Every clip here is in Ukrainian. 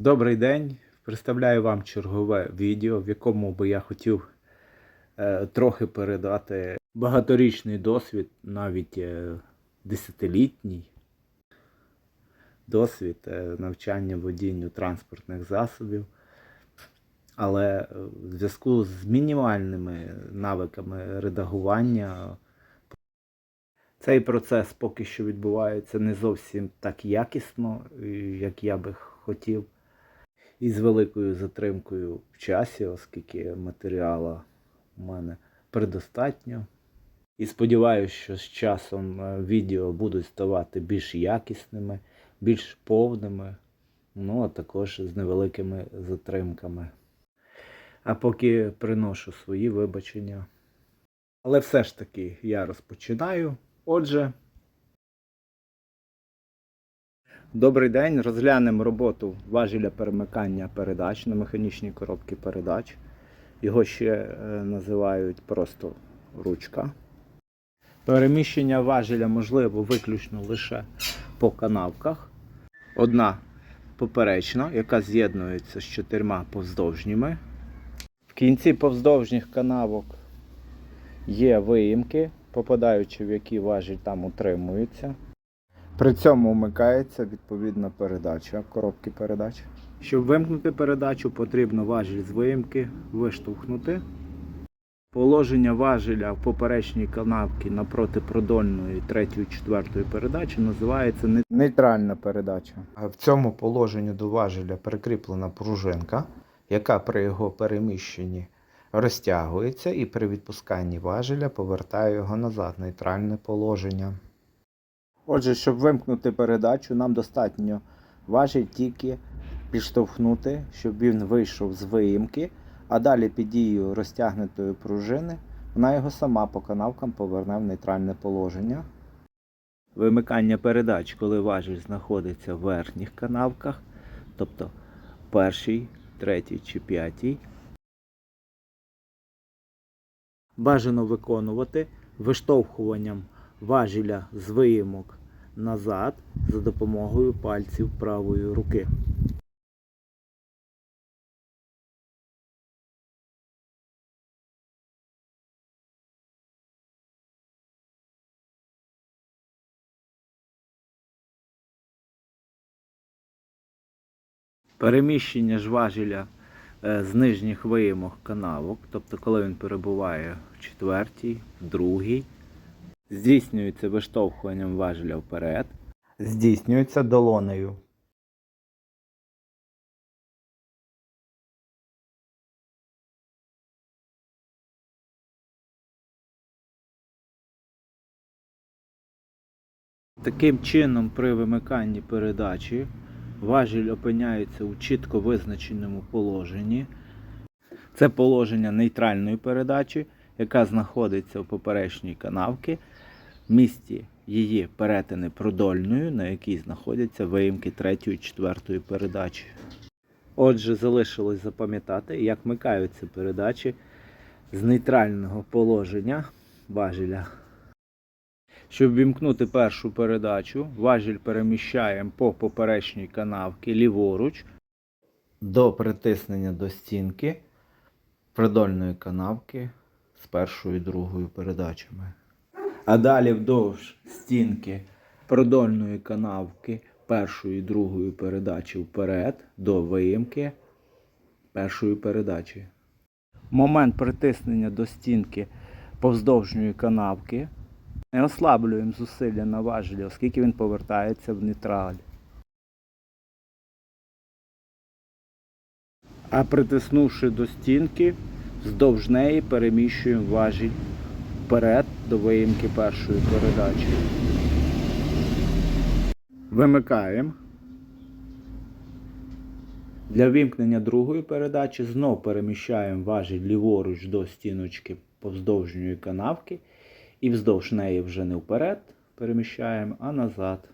Добрий день. Представляю вам чергове відео, в якому би я хотів е, трохи передати багаторічний досвід, навіть е, десятилітній досвід е, навчання водінню транспортних засобів. Але е, в зв'язку з мінімальними навиками редагування цей процес поки що відбувається не зовсім так якісно, як я би хотів і з великою затримкою в часі, оскільки матеріалу у мене предостатньо. І сподіваюся, що з часом е, відео будуть ставати більш якісними, більш повними, ну а також з невеликими затримками. А поки приношу свої вибачення. Але все ж таки я розпочинаю. Отже, Добрий день. Розглянемо роботу важеля перемикання передач на механічній коробці передач. Його ще е, називають просто ручка. Переміщення важеля можливо виключно лише по канавках. Одна поперечна, яка з'єднується з чотирма повздовжніми. В кінці повздовжніх канавок є виїмки, попадаючи в які важіль там утримується. При цьому вмикається відповідна передача коробки передач. Щоб вимкнути передачу, потрібно важіль з виїмки виштовхнути. Положення важеля в поперечній канавці напроти продольної 3-4 передачі називається нейтральна передача. В цьому положенні до важеля прикріплена пружинка, яка при його переміщенні розтягується і при відпусканні важеля повертає його назад в нейтральне положення. Отже, щоб вимкнути передачу, нам достатньо важіль тільки підштовхнути, щоб він вийшов з виїмки, а далі під дією розтягнутої пружини вона його сама по канавкам поверне в нейтральне положення. Вимикання передач, коли важіль знаходиться в верхніх канавках, тобто першій, третій чи п'ятій. Бажано виконувати виштовхуванням важеля з виїмок назад за допомогою пальців правої руки. Переміщення ж е, з нижніх виїмок канавок, тобто коли він перебуває в четвертій, в другій, здійснюється виштовхуванням важеля вперед, здійснюється долонею. Таким чином, при вимиканні передачі важіль опиняється у чітко визначеному положенні. Це положення нейтральної передачі, яка знаходиться в поперечній канавці, місці її перетини продольною, на якій знаходяться виїмки 3 і 4 передачі. Отже, залишилось запам'ятати, як вмикаються передачі з нейтрального положення важеля. Щоб вімкнути першу передачу, важіль переміщаємо по поперечній канавці ліворуч до притиснення до стінки продольної канавки з першою і другою передачами. А далі вдовж стінки продольної канавки першої і другої передачі вперед до виїмки першої передачі. Момент притиснення до стінки повздовжньої канавки не ослаблюємо зусилля на важелі, оскільки він повертається в нейтраль. А притиснувши до стінки, вздовж неї переміщуємо важіль вперед до виїмки першої передачі. Вимикаємо. Для вимкнення другої передачі знов переміщаємо важіль ліворуч до стіночки повздовжньої канавки і вздовж неї вже не вперед переміщаємо, а назад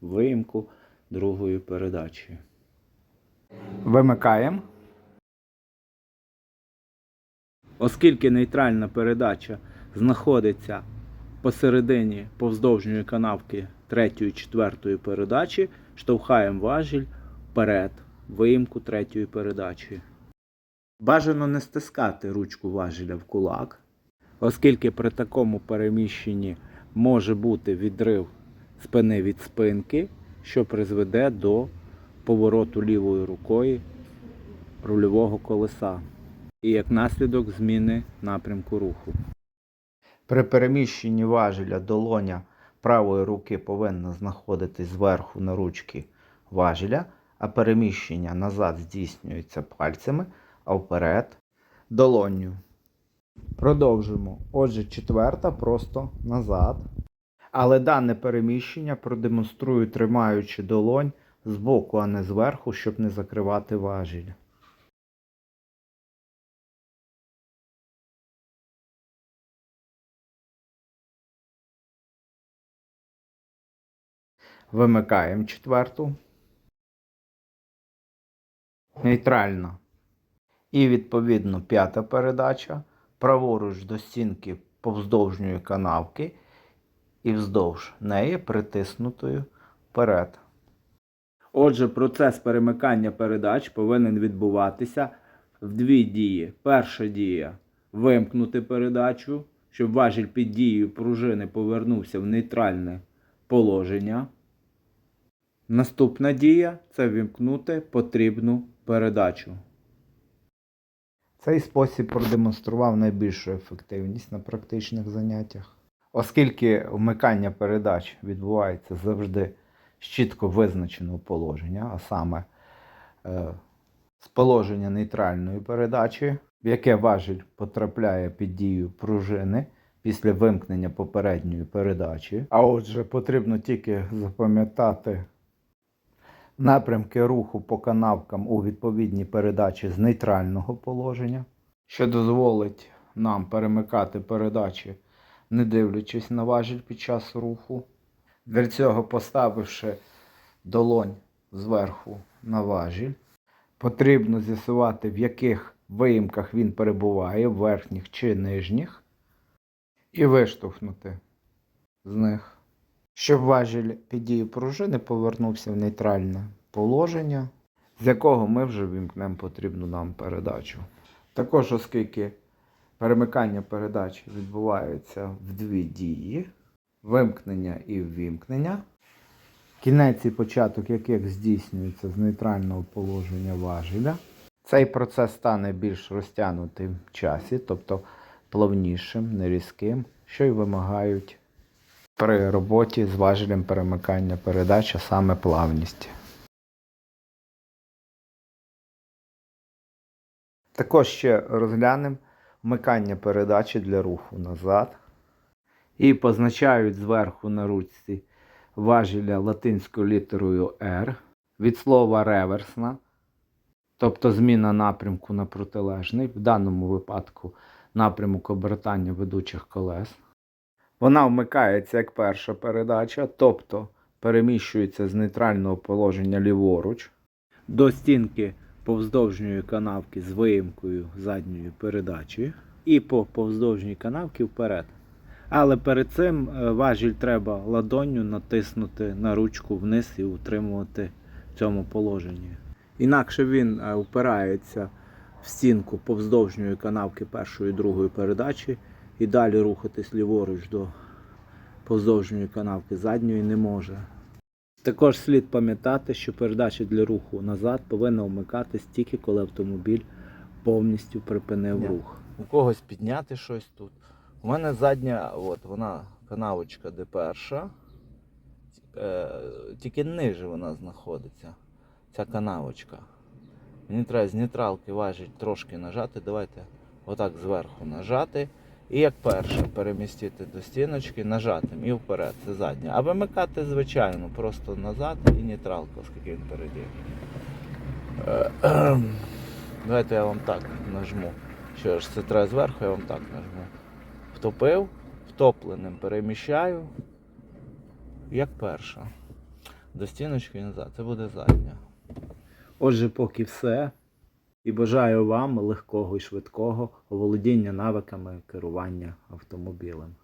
виїмку другої передачі. Вимикаємо. Оскільки нейтральна передача знаходиться посередині повздовжньої канавки третьої, четвертої передачі, штовхаємо важіль вперед виїмку третьої передачі. Бажано не стискати ручку важеля в кулак, оскільки при такому переміщенні може бути відрив спини від спинки, що призведе до повороту лівої рукою рульового колеса і як наслідок зміни напрямку руху. При переміщенні важеля долоня правої руки повинна знаходитись зверху на ручці важеля, а переміщення назад здійснюється пальцями, а вперед долонню. Продовжимо. Отже, четверта просто назад. Але дане переміщення продемонструю, тримаючи долонь збоку, а не зверху, щоб не закривати важіль. Вимикаємо четверту. Нейтральна. І відповідно п'ята передача. Праворуч до стінки повздовжньої канавки і вздовж неї притиснутою вперед. Отже, процес перемикання передач повинен відбуватися в дві дії. Перша дія вимкнути передачу, щоб важіль під дією пружини повернувся в нейтральне положення. Наступна дія це вімкнути потрібну передачу. Цей спосіб продемонстрував найбільшу ефективність на практичних заняттях. Оскільки вмикання передач відбувається завжди з чітко визначеного положення, а саме е, з положення нейтральної передачі, в яке важіль потрапляє під дію пружини після вимкнення попередньої передачі. А отже, потрібно тільки запам'ятати напрямки руху по канавкам у відповідній передачі з нейтрального положення, що дозволить нам перемикати передачі, не дивлячись на важіль під час руху. Для цього поставивши долонь зверху на важіль, потрібно з'ясувати, в яких виїмках він перебуває, верхніх чи нижніх, і виштовхнути з них щоб важіль під дією пружини повернувся в нейтральне положення, з якого ми вже вімкнемо потрібну нам передачу. Також, оскільки перемикання передач відбувається в дві дії, вимкнення і ввімкнення, кінець і початок яких здійснюється з нейтрального положення важеля, цей процес стане більш розтягнутим в часі, тобто плавнішим, нерізким, що й вимагають при роботі з важелем перемикання передач, а саме плавність. Також ще розглянемо вмикання передачі для руху назад. І позначають зверху на ручці важеля латинською літерою R від слова реверсна, тобто зміна напрямку на протилежний, в даному випадку напрямок обертання ведучих колес. Вона вмикається як перша передача, тобто переміщується з нейтрального положення ліворуч до стінки повздовжньої канавки з виїмкою задньої передачі і по повздовжній канавці вперед. Але перед цим е, важіль треба ладонню натиснути на ручку вниз і утримувати в цьому положенні. Інакше він е, впирається в стінку повздовжньої канавки першої і другої передачі і далі рухатись ліворуч до повздовжньої канавки задньої не може. Також слід пам'ятати, що передача для руху назад повинна вмикатись тільки коли автомобіль повністю припинив Ні. рух. у когось підняти щось тут. У мене задня, от вона канавочка де перша. Е, тільки ниже вона знаходиться. Ця канавочка. Мені треба з нейтралки важить трошки нажати. Давайте отак зверху нажати. І як перше перемістити до стіночки, нажати і вперед, це задня. А вимикати, звичайно, просто назад і нейтралка, оскільки він переді. Давайте я вам так нажму. Що ж, це треба зверху, я вам так нажму. Втопив, втопленим переміщаю. Як перша. До стіночки і назад. Це буде задня. Отже, поки все. І бажаю вам легкого і швидкого оволодіння навиками керування автомобілем.